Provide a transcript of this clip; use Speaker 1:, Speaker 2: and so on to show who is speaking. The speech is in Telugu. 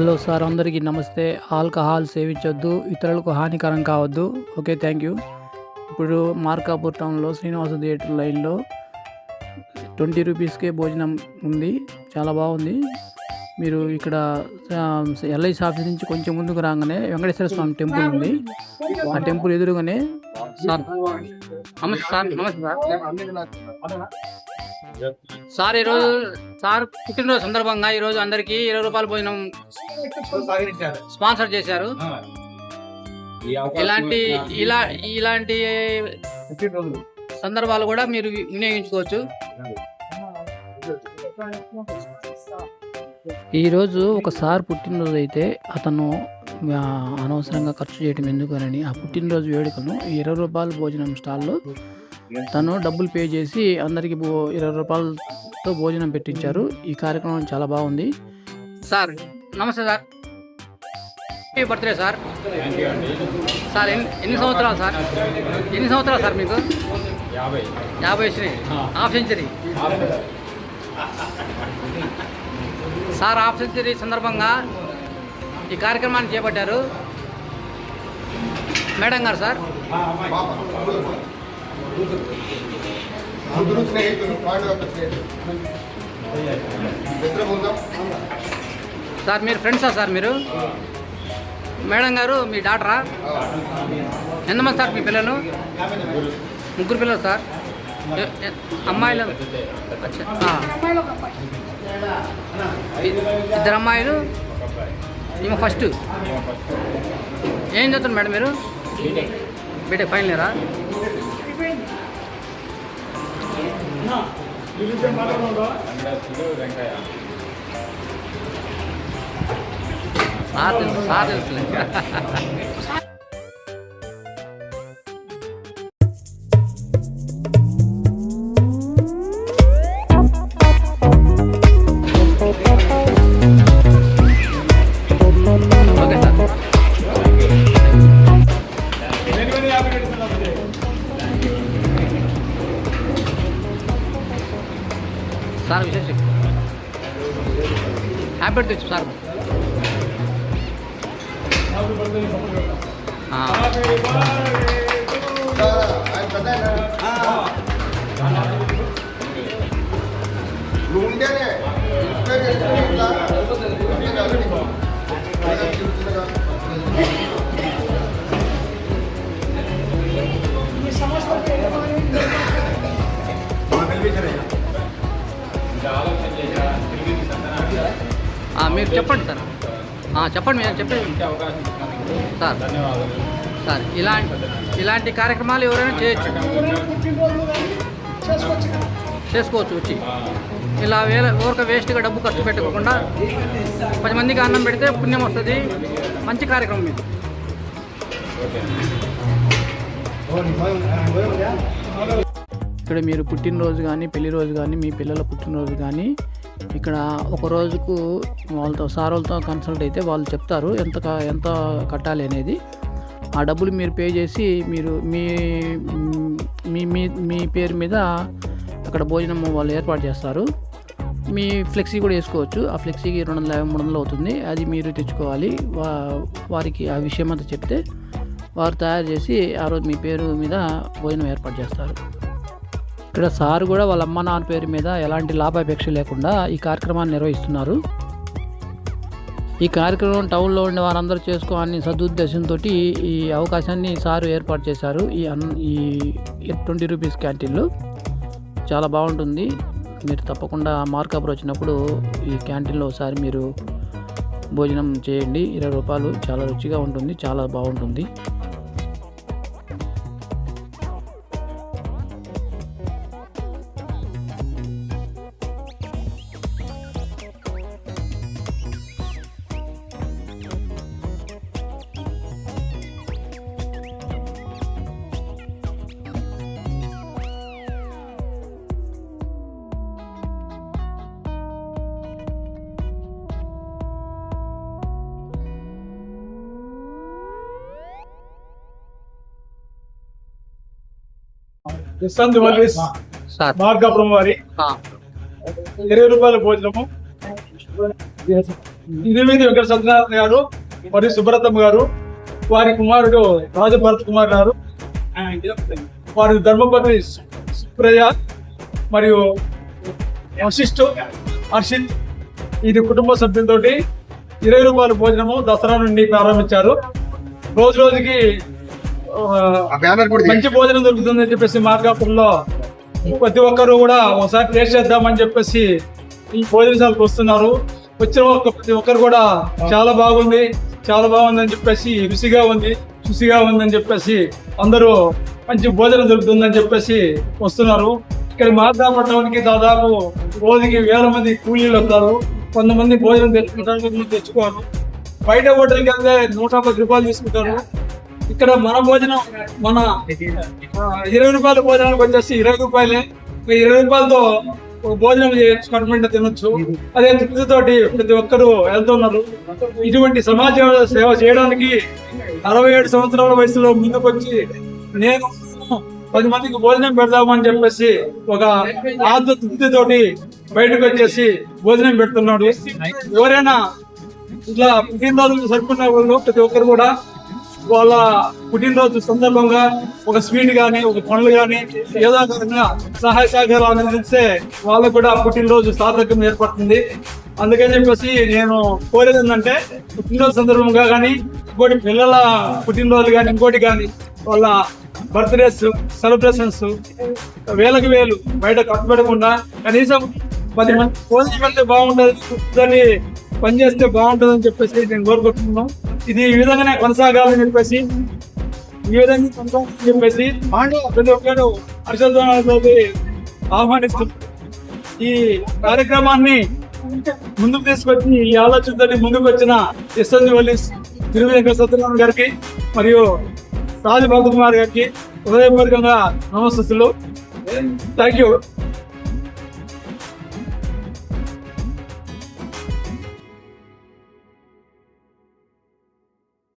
Speaker 1: హలో సార్ అందరికీ నమస్తే. ఆల్కహాల్ సేవించొద్దు ఇతరులకు హానికరం కావద్దు. Okay thank you. ఇప్పుడు మార్కాపూర్ టౌన్లో శ్రీనివాస థియేటర్ లైన్లో ట్వంటీ రూపీస్కే భోజనం ఉంది. చాలా బాగుంది. మీరు ఇక్కడ ఎల్ఐసి ఆఫీస్ నుంచి కొంచెం ముందుకు రాగానే వెంకటేశ్వర స్వామి టెంపుల్ ఉంది. ఆ టెంపుల్ ఎదురుగానే సార్ నమస్తే సార్ నమస్తే సార్. సార్ ఈరోజు సార్ పుట్టినరోజు సందర్భంగా ఈరోజు అందరికీ ఇరవై రూపాయల భోజనం స్పాన్సర్ చేశారు. ఇలాంటి ఇలా ఇలాంటి సందర్భాలు కూడా మీరు వినియోగించుకోవచ్చు. ఈరోజు ఒక సార్ పుట్టినరోజు అయితే అతను అనవసరంగా ఖర్చు చేయడం ఎందుకనని ఆ పుట్టినరోజు వేడుకను ఈ ఇరవై రూపాయల భోజనం స్టాల్లో తను డబ్బులు పే చేసి అందరికి ఇరవై రూపాయలతో భోజనం పెట్టించారు. ఈ కార్యక్రమం చాలా బాగుంది. సార్ నమస్తే sir. Happy birthday sir. Sir ఎన్ని ఎన్ని సంవత్సరాలు సార్? ఎన్ని సంవత్సరాలు సార్ మీకు?
Speaker 2: యాభై.
Speaker 1: వచ్చినాయి. Half century. Sir half century సందర్భంగా ఈ కార్యక్రమాన్ని చేపట్టారు మేడం గారు సార్.
Speaker 3: స్నేహితులు
Speaker 1: సార్ మీరు ఫ్రెండ్సా సార్ మీరు? మేడం గారు మీ డాక్టరా ఎంతమంది సార్ మీ పిల్లలు? ముగ్గురు పిల్లలు సార్? అమ్మాయిలు? ఇద్దరు అమ్మాయిలు? ఈమె ఫస్ట్. ఏం చదువుతున్నారు మేడం మీరు? బీటెక్ ఫైనల్ ఇయరా?
Speaker 2: వెంకయ్య
Speaker 1: సార్ తెలుసు సార్ తెలుసులే ఓకే సార్ సార్ విశేషం హ్యాపీ తెచ్చు సార్ ఆ, మీరు చెప్పండి సార్ ఆ, చెప్పండి మీరు చెప్పండి.
Speaker 2: ఇంకే అవకాశం ఇచ్చినందుకు
Speaker 1: సార్.
Speaker 2: ధన్యవాదాలు
Speaker 1: సార్ ఇలాంటి ఇలాంటి కార్యక్రమాలు ఎవరైనా చేయొచ్చు? చేసుకోవచ్చు వచ్చి. ఇలా వేల ఊరక వేస్ట్గా డబ్బు ఖర్చు పెట్టకుండా పది మందికి అన్నం పెడితే పుణ్యం వస్తుంది. మంచి కార్యక్రమం ఇది.
Speaker 2: ఓకే
Speaker 1: ఇక్కడ మీరు పుట్టినరోజు కానీ పెళ్ళి రోజు కానీ మీ పిల్లల పుట్టినరోజు కానీ ఇక్కడ ఒక రోజుకు వాళ్ళతో సార్ వాళ్ళతో కన్సల్ట్ అయితే వాళ్ళు చెప్తారు ఎంత ఎంత కట్టాలి అనేది. ఆ డబ్బులు మీరు పే చేసి మీరు మీ మీ మీ మీ పేరు మీద అక్కడ భోజనం వాళ్ళు ఏర్పాటు చేస్తారు. మీ ఫ్లెక్సీ కూడా వేసుకోవచ్చు. ఆ ఫ్లెక్సీకి రెండు వందల యాభై మూడు వందలు అవుతుంది. అది మీరు తెచ్చుకోవాలి. వా వారికి ఆ విషయం అంతా చెప్తే వారు తయారు చేసి ఆ రోజు మీ పేరు మీద భోజనం ఏర్పాటు చేస్తారు. ఇక్కడ సార్ కూడా వాళ్ళ అమ్మ నాన్న పేరు మీద ఎలాంటి లాభాపేక్ష లేకుండా ఈ కార్యక్రమాన్ని నిర్వహిస్తున్నారు. ఈ కార్యక్రమం టౌన్లో ఉండే వారందరూ చేసుకోవాలని సదుద్దేశంతో ఈ అవకాశాన్ని సారు ఏర్పాటు చేశారు. ఈ అన్ ఈ ట్వంటీ రూపీస్ క్యాంటీన్లో. చాలా బాగుంటుంది. మీరు తప్పకుండా మార్కాపురం వచ్చినప్పుడు ఈ క్యాంటీన్లో ఒకసారి మీరు భోజనం చేయండి. ఇరవై రూపాయలు చాలా రుచిగా ఉంటుంది. చాలా బాగుంటుంది.
Speaker 4: మార్గాపురం వారి.
Speaker 1: ఆ,
Speaker 4: ఇరవై రూపాయల భోజనము. ఎనిమిది వెంకట సత్యనారాయణ గారు మరియు సుబ్రతమ్మ గారు వారి కుమారుడు రాజభరత్ కుమార్ గారు వారి ధర్మపత్ని సుప్రజ మరియు వశిష్ఠు హర్షిత్ ఇది కుటుంబ సభ్యులతోటి ఇరవై రూపాయల భోజనము దసరా నుండి ప్రారంభించారు. రోజు రోజుకి మంచి భోజనం దొరుకుతుందని చెప్పేసి మార్కాపురంలో ప్రతి ఒక్కరు కూడా ఒకసారి టేస్ట్ చేద్దామని చెప్పేసి ఈ భోజనశాలకు వస్తున్నారు. వచ్చిన ఒక్క ప్రతి ఒక్కరు కూడా చాలా బాగుంది చాలా బాగుందని చెప్పేసి రుచిగా ఉంది రుచిగా ఉందని చెప్పేసి అందరూ మంచి భోజనం దొరుకుతుందని చెప్పేసి వస్తున్నారు. ఇక్కడ మార్కాపట్నానికి దాదాపు రోజుకి వేల మంది కూలీలు వస్తారు. కొంతమంది భోజనం తెచ్చుకుంటారు తెచ్చుకోరు. బయట హోటల్కి వెళ్తే నూట పది రూపాయలు తీసుకుంటారు. ఇక్కడ మన భోజనం మన ఇరవై రూపాయల భోజనానికి వచ్చేసి ఇరవై రూపాయలే. ఇరవై రూపాయలతో భోజనం చేయొచ్చు తినొచ్చు. అదే తృప్తితోటి ప్రతి ఒక్కరూ వెళ్తున్నారు ఇటువంటి సమాజ సేవ చేయడానికి అరవై ఏడు సంవత్సరాల వయసులో ముందుకొచ్చి నేను పది మందికి భోజనం పెడదామని చెప్పేసి ఒక ఆత్మ తృప్తితోటి బయటకు వచ్చేసి భోజనం పెడుతున్నాడు. ఎవరైనా ఇట్లా పుట్టినరోజు జరుపుకునే వాళ్ళు ప్రతి ఒక్కరు కూడా వాళ్ళ పుట్టినరోజు సందర్భంగా ఒక స్వీట్ కానీ ఒక పండ్లు కానీ ఏదో ఒక విధంగా సహాయ సహకారాలు అందిస్తే వాళ్ళకు కూడా పుట్టినరోజు సార్థకం ఏర్పడుతుంది. అందుకని చెప్పేసి నేను కోరేది ఏంటంటే పుట్టినరోజు సందర్భంగా కానీ ఇంకోటి పిల్లల పుట్టినరోజు కానీ ఇంకోటి కానీ వాళ్ళ బర్త్డేస్ సెలబ్రేషన్స్ వేలకు వేలు బయట కట్టుబడకుండా కనీసం పది మంది భోజనం వెళ్తే బాగుంటుంది దాన్ని పనిచేస్తే బాగుంటుంది అని చెప్పేసి నేను కోరుకుంటున్నాను. ఇది ఈ విధంగానే కొనసాగాలని చెప్పేసి ఈ విధంగా కొనసాగాలని చెప్పేసి ప్రతి ఒక్కరు హర్షధ్వానాలతోటి ఆహ్వానిస్తూ ఈ కార్యక్రమాన్ని ముందుకు తీసుకొచ్చి ఈ ఆలోచనతో ముందుకు వచ్చిన ఎస్ఎన్ వల్లి తిరువేంకర సత్యనారాయణ గారికి మరియు రాజభక్త కుమార్ గారికి హృదయపూర్వకంగా నమస్తులు థ్యాంక్ యూ